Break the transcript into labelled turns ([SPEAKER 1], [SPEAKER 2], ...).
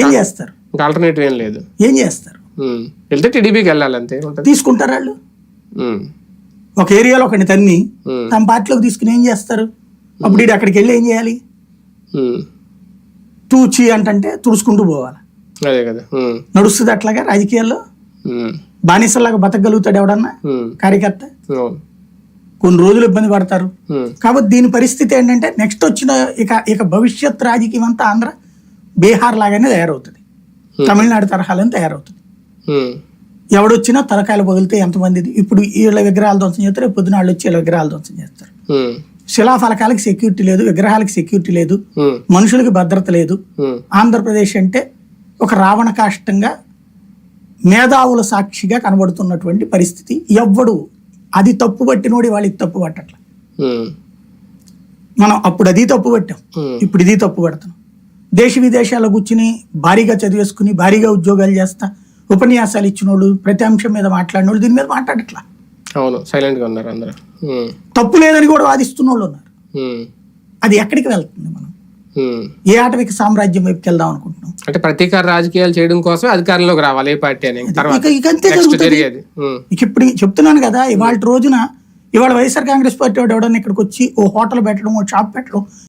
[SPEAKER 1] ఏం చేస్తారు
[SPEAKER 2] ఆల్టర్నేటివ్ ఏం లేదు
[SPEAKER 1] ఏం చేస్తారు.
[SPEAKER 2] వెళ్తే టీడీపీకి వెళ్ళాలి అంతే
[SPEAKER 1] తీసుకుంటారు వాళ్ళు. ఒక ఏరియాలో ఒకటి తన్ని. తమ పార్టీలోకి తీసుకుని ఏం చేస్తారు అప్పుడు వీడు అక్కడికి వెళ్ళి ఏం చేయాలి. తూచి అంటంటే తుడుచుకుంటూ పోవాలి
[SPEAKER 2] అదే కదా.
[SPEAKER 1] నడుస్తుంది అట్లాగా రాజకీయాల్లో. బానిసలాగా బతకగలుగుతాడు ఎవడన్నా. కార్యకర్త. కొన్ని రోజులు ఇబ్బంది పడతారు. కాబట్టి దీని పరిస్థితి ఏంటంటే నెక్స్ట్ వచ్చిన ఇక ఇక భవిష్యత్ రాజకీయం అంతా ఆంధ్ర బీహార్ లాగానే తయారవుతుంది తమిళనాడు తరహాలని తయారవుతుంది. ఎవడొచ్చినా తలకాయలు పగిలితే ఎంతమంది ఇప్పుడు వీళ్ళ విగ్రహాలు ధ్వంసం చేస్తారు పొద్దున వాళ్ళు వచ్చి వీళ్ళ విగ్రహాలు ధ్వంసం చేస్తారు
[SPEAKER 2] ఉమ్.
[SPEAKER 1] శిలాఫలకాలకి సెక్యూరిటీ లేదు విగ్రహాలకి సెక్యూరిటీ లేదు. మనుషులకి భద్రత లేదు. ఆంధ్రప్రదేశ్ అంటే ఒక రావణ కాష్టంగా మేధావుల సాక్షిగా కనబడుతున్నటువంటి పరిస్థితి ఎవ్వడు అది తప్పు పట్టినోడి వాళ్ళకి తప్పు పట్టట్ల
[SPEAKER 2] ఉమ్.
[SPEAKER 1] మనం అప్పుడు అది తప్పు పట్టాం
[SPEAKER 2] ఉమ్.
[SPEAKER 1] ఇప్పుడు ఇది తప్పు పడుతున్నాం దేశ విదేశాల్లో కూర్చుని భారీగా చదివేసుకుని భారీగా ఉద్యోగాలు చేస్తా ఉపన్యాసాలు ఇచ్చిన వాళ్ళు ప్రతి అంశం మీద మాట్లాడిన వాళ్ళు దీని మీద మాట్లాడట్లా?
[SPEAKER 2] అవును సైలెంట్గా ఉన్నారు అందరూ.
[SPEAKER 1] తప్పు లేదని కూడా వాదిస్తున్న వాళ్ళు ఉన్నారు. అది ఎక్కడికి వెళ్తుంది మనం. ఏ ఆటవిక సామ్రాజ్యం వైపుకి వెళ్దాం అనుకుంటున్నాం?
[SPEAKER 2] అంటే ప్రతీకార రాజకీయాలు చేయడం కోసం అధికారంలోకి రావాలి ఏ పార్టీ అని. తర్వాత
[SPEAKER 1] ఇక ఇక అంతే
[SPEAKER 2] నెక్స్ట్
[SPEAKER 1] జరుగుతుంది. ఇక ఇప్పుడు చెప్తున్నాను కదా ఇవాళ రోజున ఇవాళ వైఎస్ఆర్ కాంగ్రెస్ పార్టీ వాడు ఎవడన్నా ఇక్కడికి వచ్చి ఓ హోటల్ పెట్టడం ఓ షాప్ పెట్టడం